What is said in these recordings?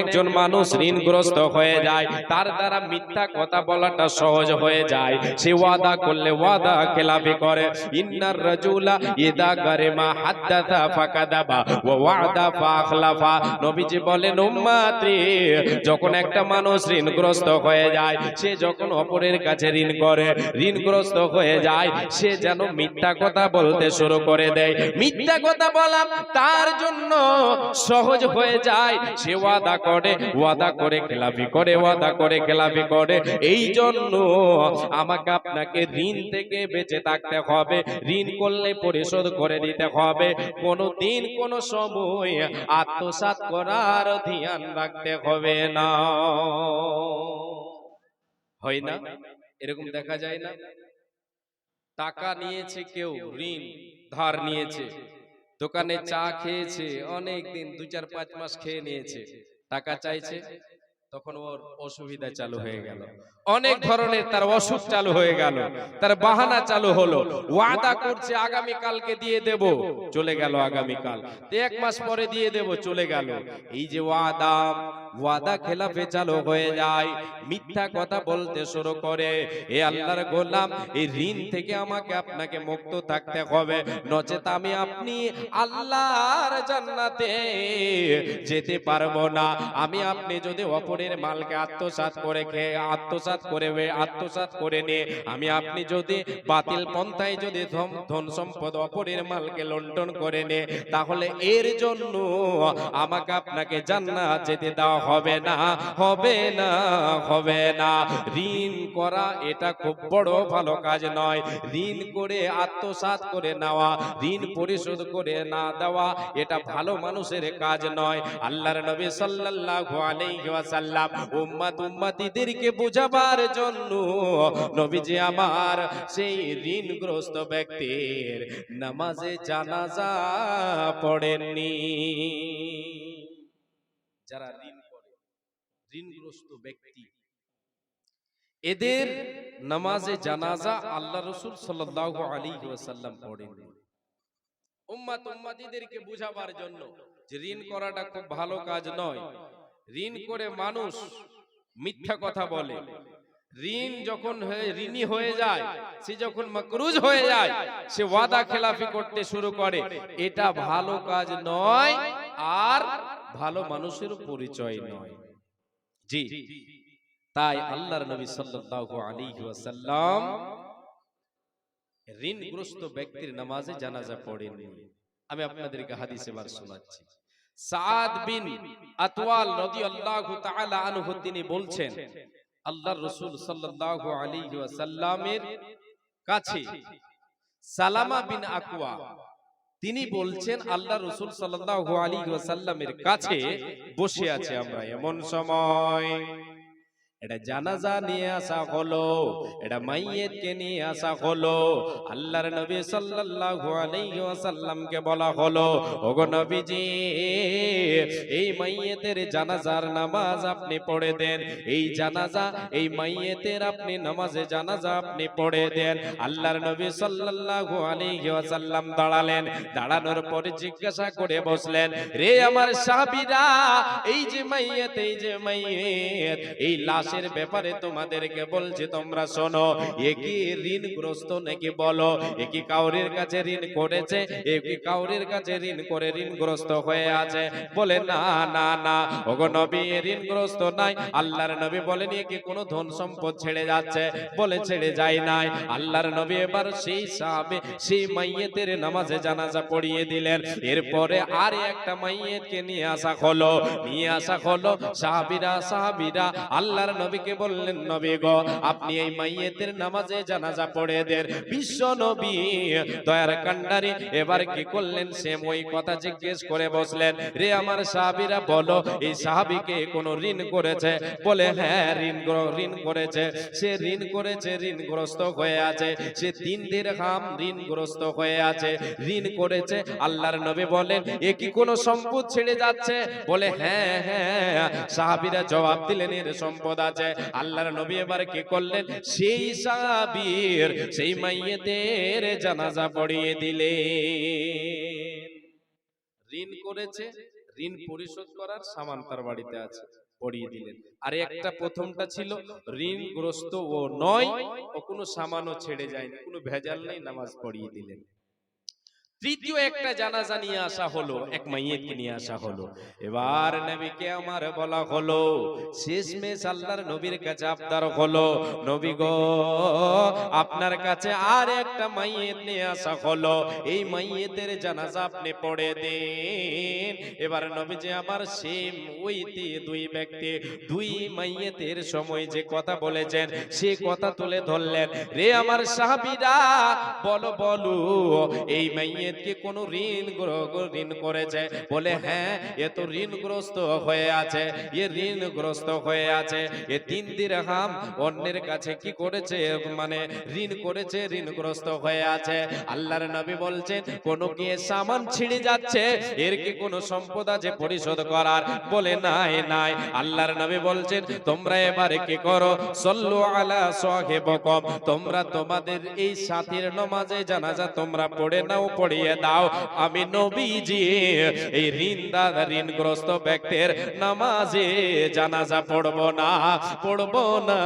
একজন মানুষ ঋণগ্রস্ত হয়ে যায়। তার দ্বারা মিথ্যা কথা বলাটা সহজ হয়ে যায়। সে ওয়াদা করলে ওয়াদা খেলাফি করে। ইন্নার রাজুলা ইদা গারেমা হাদ্দাথা ফাকাদাবা ওয়া ওয়াদা ফাখলাফা। নবীজি বলেন, উম্মতি, যখন একটা মানুষ ঋণগ্রস্ত হয়ে যায়, সে যখন অপরের কাছে ঋণ করে, ঋণগ্রস্ত হয়ে যায়, সে যেন মিথ্যা কথা বলতে শুরু করে দেয়। মিথ্যা কথা বলা তার জন্য সহজ হয়ে যায়। সে ওয়াদা করে, ওয়াদা করে, খেলাফি করে, ওয়াদা করে, খেলাফি করে। এই জন্য আমাকে আপনাকে ঋণ থেকে বেঁচে থাকতে হবে। ঋণ করলে পরিশোধ করে দিতে হবে। কোনো দিন কোনো সময় আত্মসাৎ করার ধ্যান রাখতে হবে না। হয় না? এরকম দেখা যায় না? টাকা নিয়েছে কেউ, ঋণ, ধার নিয়েছে। দোকানে চা খেয়েছে অনেক দিন দু চার, পাঁচ মাস খেয়ে নিয়েছে। টাকা চাইছে তখন ওর অসুবিধা চালু হয়ে গেল। অনেক ধরনের তার অসুখ চালু হয়ে গেল। তার বাহানা চালু হলো। ওয়াদা করছে আগামী কালকে দিয়ে দেব। চলে গেল আগামী কাল। এক মাস পরে দিয়ে দেব চলে গেল। এই যে ওয়াদা ওয়াদা খেলাফে চালু হয়ে যায়। মিথ্যা কথা বলতে শুরু করে। এ আল্লাহর গোলাম, এই ঋণ থেকে আমাকে আপনাকে মুক্ত থাকতে হবে। নচেত আমি আপনি আল্লাহর জান্নাতে যেতে পারব না। আমি আপনি যদি অপরের মালকে আত্মসাৎ করে খেয়ে, আত্মসাৎ করে আত্মসাৎ করে নিয়ে, আমি আপনি যদি বাতিল পন্থায় যদি ধন সম্পদ অপরের মালকে লন্ডন করে নে তাহলে এর জন্য আমাকে আপনাকে জান্নাত যেতে দেওয়া হবে না হবে না হবে না। ঋণ করা এটা খুব বড় ভালো কাজ নয়। ঋণ করে আত্মসাৎ করে নেওয়া, ঋণ পরিশোধ করে না দেওয়া, এটা ভালো মানুষের কাজ নয়। আল্লাহর নবী সাল্লাল্লাহু আলাইহি ওয়াসাল্লাম উম্মত বোঝাবার জন্য নবীজি আমার সেই ঋণগ্রস্ত ব্যক্তির নামাজে জানাজা পড়েননি। যারা ঋণ করে ঋণগ্রস্ত ব্যক্তি। এদের নামাজে জানাজা আল্লাহ রসুল সাল্লাল্লাহু আলাইহি ওয়াসাল্লাম পড়েননি। উম্মাত উম্মাতিদেরকে বুঝাবার জন্য যে ঋণ করাটা খুব ভালো কাজ নয়। ঋণ করে মানুষ মিথ্যা কথা বলে। ঋণ যখন হয়ে ঋণী হয়ে যায় সে যখন মকরুজ হয়ে যায় সে ওয়াদা খেলাফি করতে শুরু করে। এটা ভালো কাজ নয় আর ভালো মানুষের পরিচয় নয়। জি। তাই আল্লাহর নবী সাল্লাল্লাহু আলাইহি ওয়াসাল্লাম ঋণগ্রস্ত ব্যক্তির নামাজে জানাজা পড়েননি। আমি আপনাদেরকে হাদিসে বার শোনাচ্ছি। সাদ বিন আতওয়াল রাদিয়াল্লাহু তাআলা আনহু তিনি বলছেন আল্লাহর রাসূল সাল্লাল্লাহু আলাইহি ওয়াসাল্লামের কাছে সালামা বিন আকওয়া তিনি বলছেন আল্লাহ রসুল সাল্লাহ আলী ওয়াসাল্লামের কাছে বসে আছে আমরা এমন সময়। এটা জানাজা নিয়ে আসা হলো এটা মাইয়েতকে নিয়ে আসা হলো আল্লাহর নবী সাল্লাল্লাহু আলাইহি ওয়াসাল্লামকে বলা হলো ওগো নবীজি এই মাইয়েতের জানাজার নামাজ আপনি পড়ে দেন এই জানাজা এই মাইয়েতের আপনি নামাজে জানাজা আপনি পড়ে দেন আল্লাহর নবী সাল্লাল্লাহু আলাইহি ওয়াসাল্লাম দাঁড়ালেন দাঁড়ানোর পরে জিজ্ঞাসা করে বসলেন রে আমার সাহাবীরা এই যে মাইয়েত এই যে মাইয়েত এই লাশের ব্যাপারে তোমাদেরকে বলছি তোমরা শোনো এ কি ঋণগ্রস্ত নাকি বলো? এ কি কাউরের কাছে ঋণ করেছে? এ কি কাউরের কাছে ঋণ করে ঋণগ্রস্ত হয়ে আছে? বলে না না না ওগো নবী ঋণগ্রস্ত নাই। আল্লাহর নবী বলেন কি কোনো ধন সম্পদ ছেড়ে যাচ্ছে? বলে ছেড়ে যায় নাই। আল্লাহর নবী এবার সেই সাহাবে সেই মাইয়েতের নামাজে জানাজা পড়িয়ে দিলেন। এরপরে আর একটা মাইয়েতকে নিয়ে আসা হলো। নিয়ে আসা হলো সাহাবিরা সাহাবিরা আল্লাহর নবীকে বললেন, নবী গো, আপনি এই মাইয়েতের নামাজে জানাজা পড়ে দেন। বিশ্ব নবী, দয়ার কান্ডারি এবার কি করলেন? সে ওই কথা জিজ্ঞেস করে বসলেন, রে আমার সাহাবিরা, বলো, এই সাহাবিকে কোন ঋণ করেছে? বলে হ্যাঁ ঋণ ঋণ করেছে। সে ঋণ করেছে, ঋণগ্রস্ত হয়ে আছে। সে তিন দিরহাম ঋণগ্রস্ত হয়ে আছে। ঋণ করেছে, আল্লাহর নবী বলেন, এ কি কোনো সম্পদ ছেড়ে যাচ্ছে? বলে হ্যাঁ হ্যাঁ। সাহাবীরা জবাব দিলেন, এর সম্পদ আছে আল্লাহর নবী এবার কি করলেন? সেই সাহাবীর সেই মাইয়েদের জানাজা পড়িয়ে দিলেন। ঋণ করেছে ঋণ পরিশোধ করার সামান তার বাড়িতে আছে পড়িয়ে দিলেন। আর একটা প্রথমটা ছিল ঋণগ্রস্ত ও নয় ও কোনো সামানও ছেড়ে যায়নি কোনো ভেজাল নেই নামাজ পড়িয়ে দিলেন। তৃতীয় একটা জানাজা নিয়ে আসা হলো এক মাইয়েতকে নিয়ে আসা হলো। এবার নবীকে আমার বলা হলো শেষমেশ আল্লাহর নবীর কাছে আবদার হলো নবী গো আপনার কাছে আর একটা মাইয়েত নিয়ে আসা হলো এই মাইয়েতের জানাজা আপনি পড়ে দিন। এবার নবী যে আমার সেম ওই তি- দুই ব্যক্তি দুই মাইয়েতের সময় যে কথা বলেছেন সে কথা তুলে ধরলেন। রে আমার সাহাবীরা বলো বলো এই মাইয়েতকে কোন ঋণ ঋণ করেছে? বলে হ্যাঁ এ তো ঋণগ্রস্ত হয়ে আছে, এ ঋণগ্রস্ত হয়ে আছে, এ তিন দিরহাম অন্যের কাছে কি করেছে? মানে ঋণ করেছে, ঋণগ্রস্ত হয়ে আছে। আল্লাহর নবী বলছেন, কোন কি সামান ছিঁড়ে যাচ্ছে? এর কি কোনো সম্পদ আছে পরিশোধ করার? বলে, নাই নাই। আল্লাহর নবী বলছেন, তোমরা এবারে কি করো? সল্লু আলা সাহেবকম, তোমরা তোমাদের এই সাথীর নমাজে জানাজা তোমরা পড়ে নাও পড়িয়ে দাও। আমি নবীজি, এই ঋণদার ঋণগ্রস্ত ব্যক্তির নামাজে জানাজা পড়ব না পড়ব না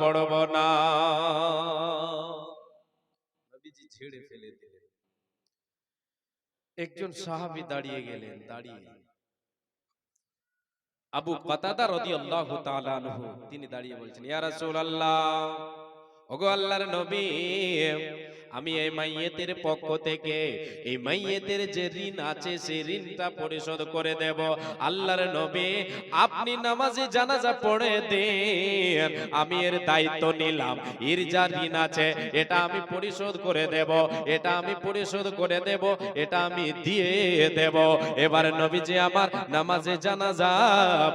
পড়ব না। নবীজি ছেড়ে ফেলে একজন সাহাবী দাঁড়িয়ে গেলেন, দাঁড়িয়ে। আবু কাতাদা রাদিয়াল্লাহু তাআলা আনহু, তিনি দাঁড়িয়ে বলছেন, ইয়া রাসূলুল্লাহ, ওগো আল্লাহর নবী আমি এই মাইয়েতের পক্ষ থেকে এই মাইয়েতের যে ঋণ আছে, সেই ঋণটা পরিশোধ করে দেব। আল্লাহর নবী, আপনি নামাজে জানাজা পড়ে দেন। আমি এর দায়িত্ব নিলাম। এর যা ঋণ আছে, এটা আমি পরিশোধ করে দেব। এটা আমি পরিশোধ করে দেব। এটা আমি দিয়ে দেব। এবার নবীজি আমার নামাজে জানাজা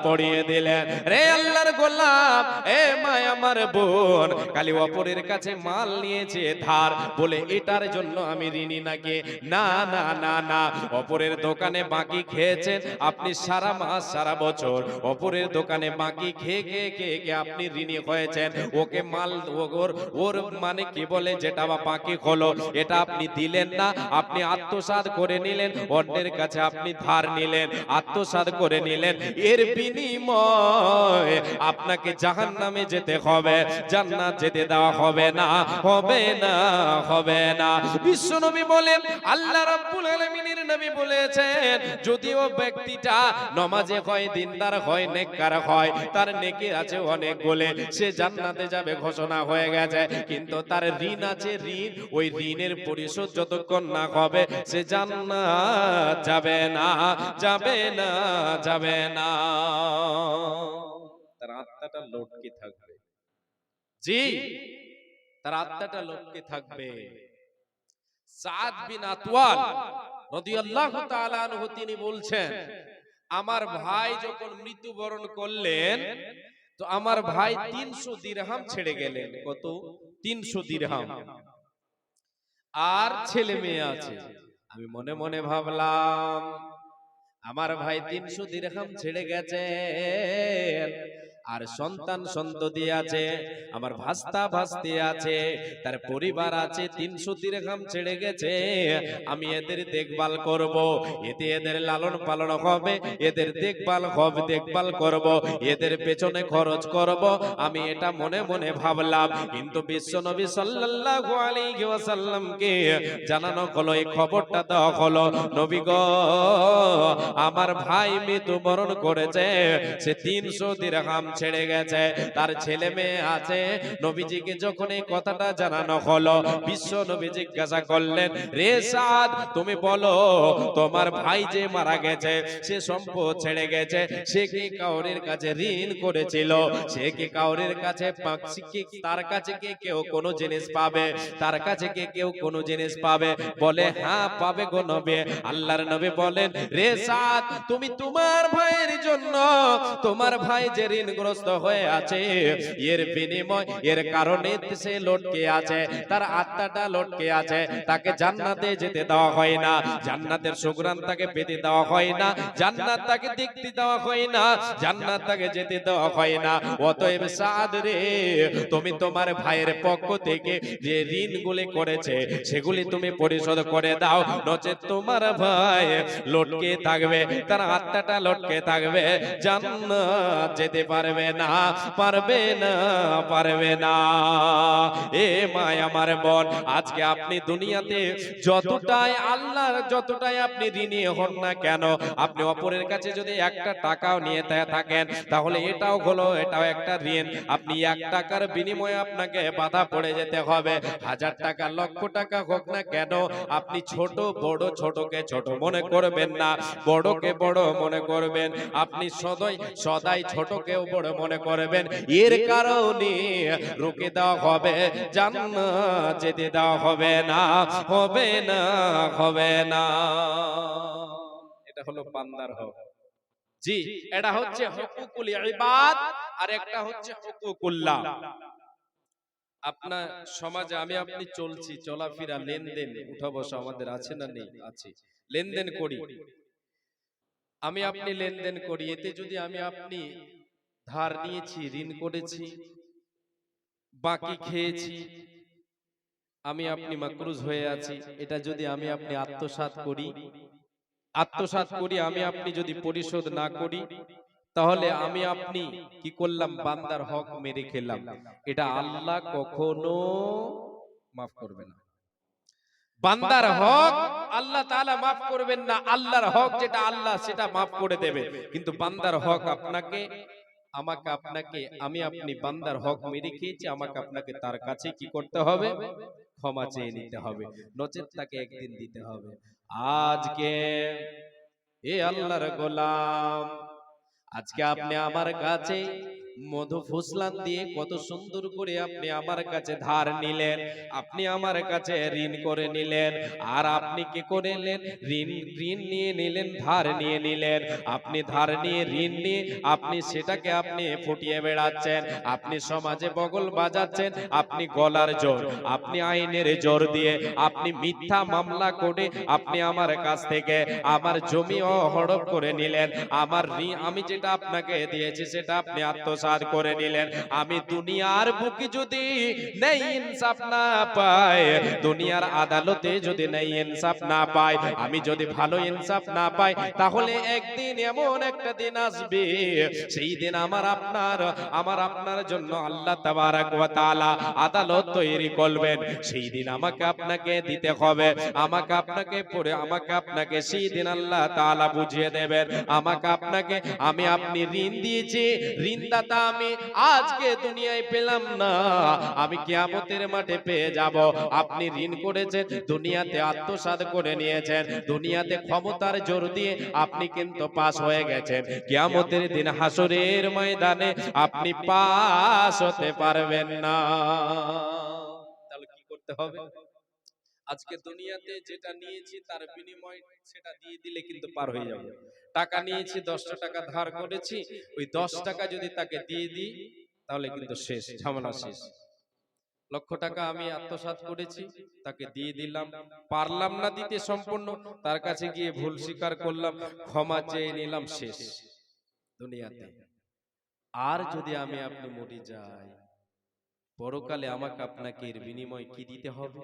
পড়িয়ে দিলেন। রে আল্লাহর গোলাম, এ মা আমার বোন কালি অপরের কাছে মাল নিয়েছে, ধার বলে, এটার জন্য আমি ঋণী নাকি? না না না না। অপরের দোকানে বাকি খেয়েছেন আপনি সারা মাস, সারা বছর। অপরের দোকানে বাকি খেয়ে খেয়ে খেয়ে খেয়ে আপনি ঋণী হয়েছেন। ওকে মাল ওর ওর মানে কি বলে যেটা বা বাকি হলো, এটা আপনি দিলেন না। আপনি আত্মসাৎ করে নিলেন, অন্যের কাছে আপনি ধার নিলেন, আত্মসাৎ করে নিলেন। এর বিনিময় আপনাকে জাহান নামে যেতে হবে, জান্নাত যেতে দেওয়া হবে না হবে না হবে না। বিশ্ব নবী বলেন, আল্লাহ রাব্বুল আলামিনের নবী বলেছেন, যদিও ব্যক্তিটা নমাজে হয়, দিনদার হয়, নেককার হয়, তার নেকি আছে অনেক বলে, সে জান্নাতে যাবে ঘোষণা হয়ে গেছে। কিন্তু তার ঋণ আছে, ঋণ, ওই ঋণের পরিশোধ যতক্ষণ না হবে, সে জান্নাত যাবে না যাবে না যাবে না। তার আত্মাটা লটকে থাকবে। জি। তার আত্মাটা লটকে থাকবে। সাদ বিন আতওয়াল রাদিয়াল্লাহু তাআলা আনহু তিনি বলছেন, আমার ভাই যখন মৃত্যুবরণ করলেন, তো আমার ভাই 300 দিরহাম ছেড়ে গেলেন। কত? 300 দিরহাম। আর ছেলে মেয়ে আছে। আমি মনে মনে ভাবলাম, আমার ভাই 300 দিরহাম ছেড়ে গেছে আর সন্তান সন্ততি আছে আমার ভাস্তা ভাস্তি আছে তার পরিবার আছে তিনশো দিরহাম ছেড়ে গেছে আমি এদের দেখভাল করব এতে এদের লালন পালন হবে এদের দেখভাল হবে দেখভাল করব এদের পেছনে খরচ করব আমি এটা মনে মনে ভাবলাম কিন্তু বিশ্ব নবী সাল্লাল্লাহু আলাইহি ওয়াসাল্লামকে জানানো হলো এই খবরটা দেওয়া হলো নবী গো আমার ভাই মৃত্যুবরণ করেছে সে তিনশো দিরহাম ছেড়ে গেছে, তার ছেলে মেয়ে আছে। নবীজিকে যখন এই কথাটা জানানো হলো, বিশ্ব নবী জিজ্ঞাসা করলেন, রে সাদ, তুমি বলো, তোমার ভাই যে মারা গেছে, সে সম্পদ ছেড়ে গেছে, সে কি কাউরের কাছে ঋণ করেছিল? সে কি কাউরের কাছে তার কাছে কি কেউ কোনো জিনিস পাবে? তার কাছে কি কেউ কোনো জিনিস পাবে? বলে হ্যাঁ পাবে গো নবী। আল্লাহর নবী বলেন, রে সাদ, তুমি তোমার ভাইয়ের জন্য, তোমার ভাই যে ঋণ ঋণগ্রস্ত হয়ে আছে। এর বিনিময়, এর কারণে সে লটকে আছে, তার আত্মাটা লটকে আছে। তাকে জান্নাতে যেতে দেওয়া হয় না। জান্নাতের সুগ্রাম তাকে পেতে দেওয়া হয় না। জান্নাত তাকে দেখতে দেওয়া হয় না। জান্নাত তাকে যেতে দেওয়া হয় না। অতএব সাদ রে, তুমি তোমার ভাইয়ের পক্ষ থেকে যে ঋণগুলি করেছে, সেগুলি তুমি পরিশোধ করে দাও। নচেত তোমার ভাই লটকে থাকবে, তার আত্মাটা লটকে থাকবে। জান্নাত যেতে পারবে না, পারবে না পারবে না। এ মায় আমার বোন, আজকে আপনি দুনিয়াতে যতটাই আল্লাহর, যতটাই আপনি ঋণী হন না কেন, আপনি অপরের কাছে যদি একটা টাকাও নিয়ে থাকেন, তাহলে এটাও হলো, এটাও একটা ঋণ। আপনি এক টাকার বিনিময়ে আপনাকে বাধা পড়ে যেতে হবে। হাজার টাকা, লক্ষ টাকা হোক না কেন, আপনি ছোট, বড়, ছোটকে ছোট মনে করবেন না। বড়কে বড় মনে করবেন। আপনি সদয়, সদাই ছোটকেও বড় মনে করবেন, এর কারণে রুকে দেওয়া হবে, জান্নাত যেতে দেওয়া হবে না হবে না হবে না। এটা হলো বান্দার হক। জি, এটা হচ্ছে হুকুকুল ইবাদ, আর একটা হচ্ছে হুকুকুল্লাহ। আপনার সমাজে আমি আপনি চলছি, চলাফেরা, লেনদেন, উঠা বসা আমাদের আছে না নেই? আছে। লেনদেন করি। আমি আপনি লেনদেন করি, এতে যদি আমি আপনি ধার নিয়েছি ঋণ করেছি বাকি খেয়েছি। আমি আপনি মাকরুজ হয়ে আছি। এটা যদি আমি আপনি আত্মসাৎ করি আত্মসাৎ করি আমি আপনি যদি পরিশোধ না করি তাহলে আমি আপনি কি করলাম? বান্দার হক মেরে খেলাম। এটা আল্লাহ কখনো মাফ করবে না। বান্দার হক আল্লাহ তাআলা মাফ করবেন না। আল্লাহর হক যেটা আল্লাহ সেটা মাফ করে দেবে। কিন্তু বান্দার হক আপনাকে আমাকে আপনাকে, আমি আপনি বান্দার হক মেরে খেয়েছি, আমাকে আপনাকে তার কাছে কি করতে হবে? ক্ষমা চেয়ে নিতে হবে, নচেত তাকে একদিন দিতে হবে। আজকে, এ আল্লাহর গোলাম, আজকে আপনি আমার কাছে মধু ফুসলান দিয়ে কত সুন্দর করে আপনি আমার কাছে ধার নিলেন আপনি আমার কাছে ঋণ করে নিলেন আর আপনি কি করলেন ঋণ ঋণ নিয়ে নিলেন ধার নিয়ে নিলেন আপনি ধার নিয়ে ঋণ নিয়ে আপনি সেটাকে আপনি ফুটিয়ে বেড়াচ্ছেন আপনি সমাজে বগল বাজাচ্ছেন আপনি গলার জোর আপনি আইনের জোর দিয়ে আপনি মিথ্যা মামলা করে আপনি আমার কাছ থেকে আমার জমি হড়প করে নিলেন আমার আমি যেটা আপনাকে দিয়েছি সেটা আপনি আত্মসাৎ করে নিলেন। আমি দুনিয়ার বুকে যদি নেই ইনসাফ না পাই, দুনিয়ার আদালতে যদি নেই ইনসাফ না পাই, আমি যদি ভালো ইনসাফ না পাই, তাহলে একদিন এমন একটা দিন আসবে। সেই দিন আমার আপনার আমার আপনার জন্য আল্লাহ তাবারাক ওয়া তাআলা আদালত তৈরি করবেন। সেই দিন আমাকে আপনাকে দিতে হবে। আমাকে আপনাকে পড়ে, আমাকে আপনাকে সেই দিন আল্লাহ তাআলা বুঝিয়ে দেবেন। আমাকে আপনাকে, আমি আপনি ঋণ দিয়েছি। ঋণদাতা আমি আজকে দুনিয়ায় পেলাম না। আমি কিয়ামতের মাঠে পেয়ে যাব। আপনি ঋণ করেছেন, দুনিয়াতে আত্মসাৎ করে নিয়েছেন, দুনিয়াতে ক্ষমতার জোর দিয়ে আপনি কিন্তু পাস হয়ে গেছেন। কিয়ামতের দিন হাসরের ময়দানে আপনি পাস হতে পারবেন না। তাহলে কি করতে হবে? আজকে দুনিয়াতে যেটা নিয়েছি তার বিনিময় সেটা দিয়ে দিলে কিন্তু পার হয়ে যাবে। টাকা নিয়েছি দশটা টাকা ধার করেছি ওই দশ টাকা যদি তাকে দিয়ে দিই তাহলে কিন্তু শেষ ঝামেলা শেষ। লক্ষ টাকা আমি আত্মসাৎ করেছি তাকে দিয়ে দিলাম পারলাম না দিতে সম্পূর্ণ তার কাছে গিয়ে ভুল স্বীকার করলাম ক্ষমা চেয়ে নিলাম শেষ। দুনিয়াতে। আর যদি আমি আপনি মরে যাই পরকালে আমাকে আপনাকে এর বিনিময় কি দিতে হবে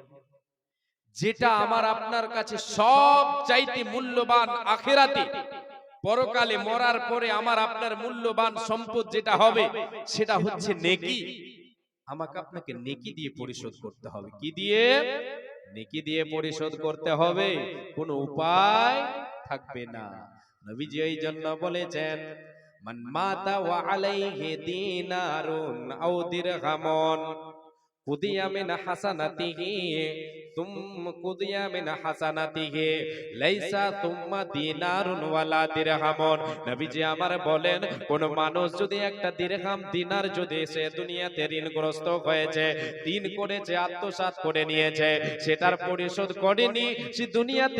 যেটা আমার আপনার কাছে সব চাইতে মূল্যবান আখেরাতে। পরকালে মরার পরে আমার আপনার মূল্যবান সম্পদ যেটা হবে সেটা হচ্ছে নেকি। আমাকে আপনাকে নেকি দিয়ে পরিশোধ করতে হবে। কি দিয়ে? নেকি দিয়ে পরিশোধ করতে হবে। কোনো উপায় থাকবে না। নবীজি এই জন্য বলেছেন মান মাতা ওয়া আলাইহি দিনারুন আও দিরহামুন। কুদিয়া মিন হাসানাতিহি তুম কুদিয়া মিন হাসানাতিহি লাইসা তুম্মা দিনারুন ওয়ালা দিরহামুন। নবীজি আমার বলেন কোন মানুষ যদি একটা দিরহাম দিনার যদি সে দুনিয়াতে ঋণগ্রস্ত হয়েছে করেছে আত্মসাৎ করে নিয়েছে সেটার পরিশোধ করেনি সে দুনিয়াতে